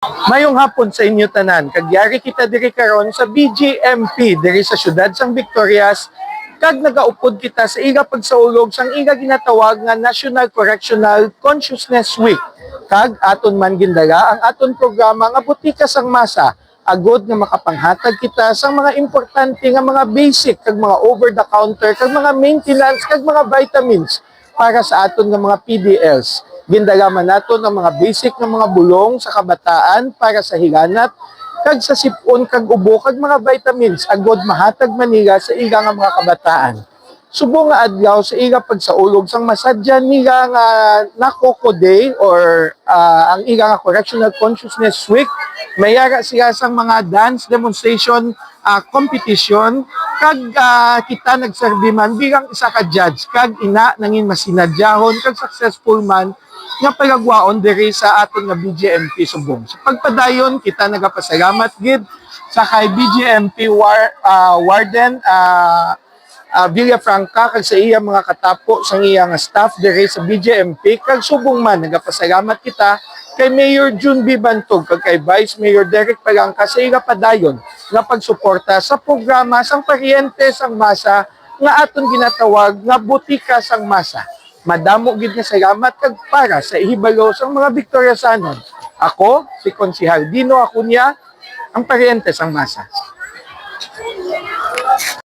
Mayong hapon sa inyo tanan. Kagyari kita diri karon sa BGMP diri sa syudad sang Victorias kag nagaupod kita sa iga pagsaulog sang iga ginatawag nga National Correctional Consciousness Week. Kag aton man gindala ang aton programa nga Butika sang Masa agod nga makapanghatag kita sa mga importante nga mga basic kag mga over the counter kag mga maintenance kag mga vitamins para sa aton nga mga PDLs. Gindalaman nato ang mga basic nga mga bulong sa kabataan para sa higanat kag sa sipon kag ubo kag mga vitamins agod mahatag manila sa iga nga mga kabataan. Subo nga adlaw sa iga pagsaulog sang masadyan nila nga Nakoko Day or ah, ang iga nga Correctional Consciousness Week mayara siya sang mga dance demonstration ah, competition kag ah, kita nagserbi man bilang isa ka judge kag ina nangin masinadyahon kag successful man nga pagagwaon diri sa aton nga BGMP Subong. Sa pagpadayon kita nagapasalamat gid sa kay BGMP war, ah, Warden ah, uh, Villafranca kag sa iya mga katapo sa iya nga staff diri sa BJMP kag subong man nagapasalamat kita kay Mayor June B. Bantog kag kay Vice Mayor Derek Palangka sa iya padayon nga pagsuporta sa programa sang paryente sang masa nga aton ginatawag nga butika sang masa. Madamo gid nga salamat kag para sa ihibalo sang mga Victoriasanon. Ako si Konsihal Dino Acuña, ang paryente sang masa.